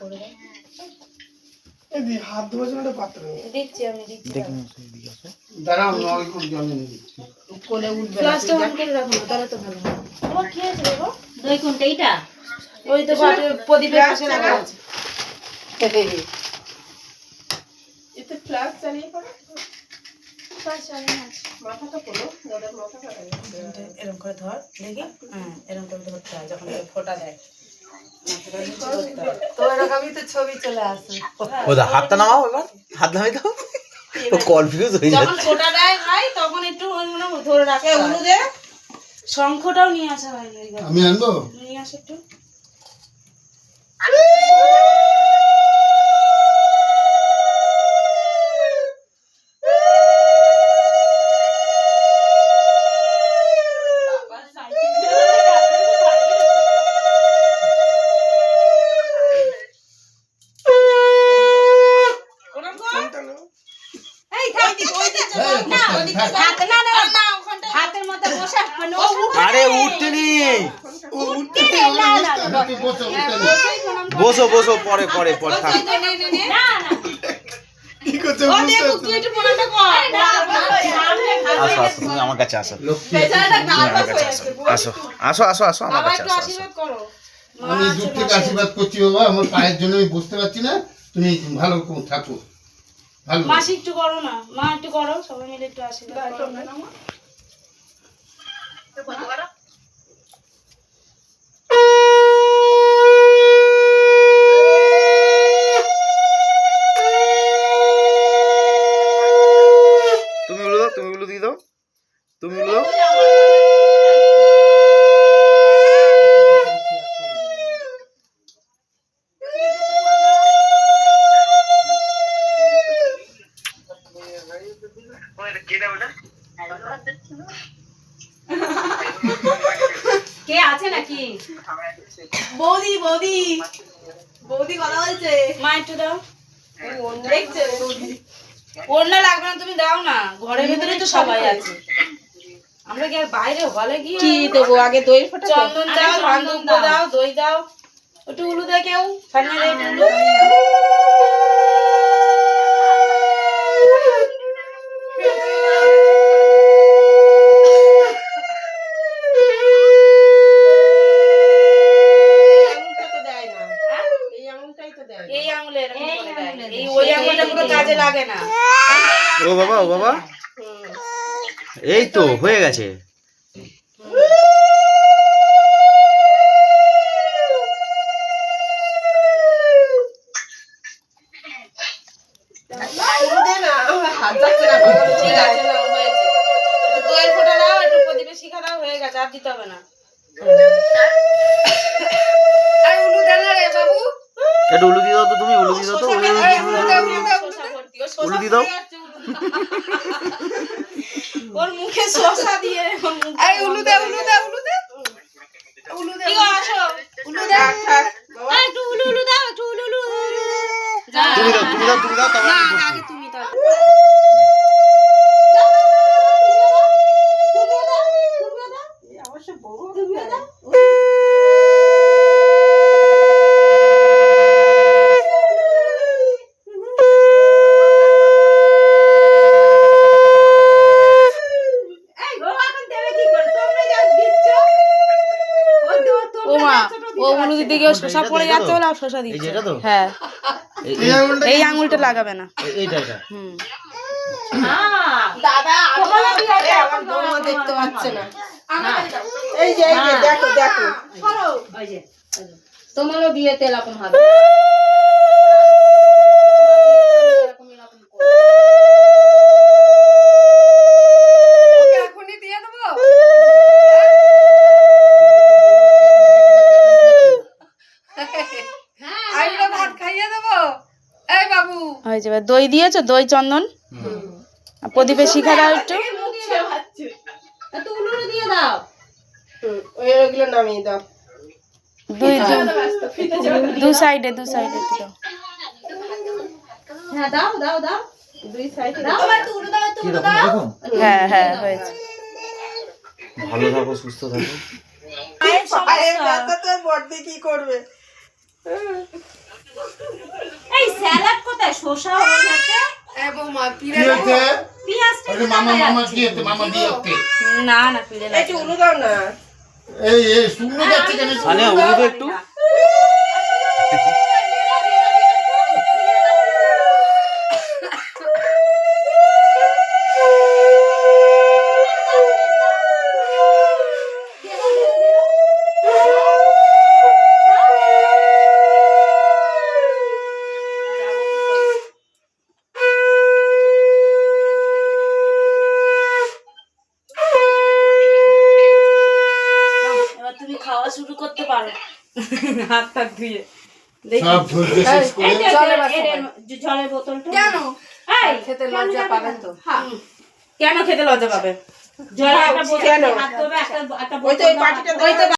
করে দাও। এই হাত ধোয়ার জন্য পাত্র দিচ্ছি আমি দিচ্ছি দেখি না, সেই দাঁড়াও নল করে জল এনে দিচ্ছি কোলে উঠবে গ্লাসটা অন করে রাখো তাহলে তো ভালো তোমার কি আছে বাবা দই কোনটা এইটা? ওই তো প্রদীপের পাশে রাখা আছে। এতে ফ্ল্যাশ চালিয়ে করো। পাশে আমি আছে। মাথাটা পড়ো এরকম করে ধর দেখি হ্যাঁ এরকম করে ধরতে হয় যখন ফোটা দেয় মাথাটা নিচে করতে হয়। তো এরকমই তো ছবি চলে আসে। ও দা হাতটা নামাও এবার। হাত নামাই দাও। ও কনফিউজ হয়ে যখন ফোটা দেয় ভাই তখন একটু মনে ধরে রাখে দে শঙ্খটাও নিয়ে আসা হয় না আমি আনব? নিয়ে আসো একটু ওরম কর। কোনটা নেব? এই থাক দিক, ওই দিক চলে যাও। না, ওই দিক চলে যাও। হাতে না না না, ওখানটায়- হাতের মধ্যে বসে মানে আরে উঠতে নি নেই। তুই বসো। বসো বসো। পরে পরে পরে থাক। বুঝতে। আসো আসো তুমি আমার কাছে আসো। তুমি আমার কাছে আসো আসো আসো আসো আসো আমার কাছে আসো আমি দূর থেকে আশীর্বাদ করছি বাবা আমার পায়ের জন্য আমি বসতে পারছি না। তুমি ভালো থাকো। মাসি একটু করো না মা একটু করো সবাই মিলে একটু আশীর্বাদ করো। তুমি দাও তুমি উলু দিয়ে দাও। তুমি উলু কে আছে নাকি? বৌদি বৌদি। বৌদি কথা বলছে। মা একটু দাও। দেখছে ওড়না লাগবে না তুমি দাও না। ঘরের ভিতরে তো সবাই আছে। আমরা কি আর বাইরে হলে গিয়ে কি দেবো? আগে দই ফোটা চন্দন দাও ধান দাও। দই দাও। একটু উলু দে কেউ সামনে দে একটু উলু। এই আঙুলে এরকম করে দেয়। এই ওই আঙুলটা পুরো কাজে লাগে না। ও বাবা ও বাবা। এই তো হয়ে গেছে। ঠিক আছে না হয়েছে। একটু দইয়ের ফোঁটা দাও একটু প্রদীপের শিখা দাও হয়ে গেছে আর দিতে হবে না। উলু দিয়ে দাও তো তুমি উলু দিয়ে দাও তো উলু দিয়ে দাও, উলু দিয়ে দাও, শসা উলু দিয়ে দাও। ওর মুখে শসা দিয়ে এই উলু দে উলু দে উলু দে। উলু দে আসো। উলু দে। এই, একটু উলু উলু দাও একটু উলু উলু যা তুমি দাও তুমি দাও তুমি দাও তারপর না আমি না, করছি। আগে তুমি দাও ও মা ও উলু দিকে গিয়ে শসা পড়ে যাচ্ছে? বলে শশা দিচ্ছে তো? হ্যাঁ। এই- এই আঙুলটা লাগাবে না। এই- এইটা এটা হুম। দেখতে পাচ্ছে না। এই যে এই যে দেখো দেখো। তোমারও বিয়েতে এরকম হবে। বাবু যাবে। দই দিয়েছ? দই চন্দন? আর প্রদীপের শিখা দাও একটু? একটু উলুরে দিয়ে দাও। ওইগুলো নামিয়ে দাও। দুই দু- সাইডে দু সাইডে দাও। হ্যাঁ দাও দাও দাও। দুই সাইডে। দাও দাও একটু কি রকম এরকম হ্যাঁ হ্যাঁ হয়েছে। ভালো থাকো সুস্থ থাকো। পায়ের ব্যথা তো বড়দি কি করবে? শসা হয়ে গেছে। হয়েছে? পেঁয়াজটা আরে মামা মামা দিয়েতে মামা দিয়েতে না না পিড়ে এই উলু দাও না। এই এই শুকনো যাচ্ছে কেন? উড়ু তো একটু। শুরু করতে পারো। হাত টাক ধুয়ে। জলের বোতলটা। কেন? এই, খেতে লজ্জা পাবেন তো? কেন খেতে লজ্জা পাবে? জলে একটা বোতল হাত ধোবে একটা একটা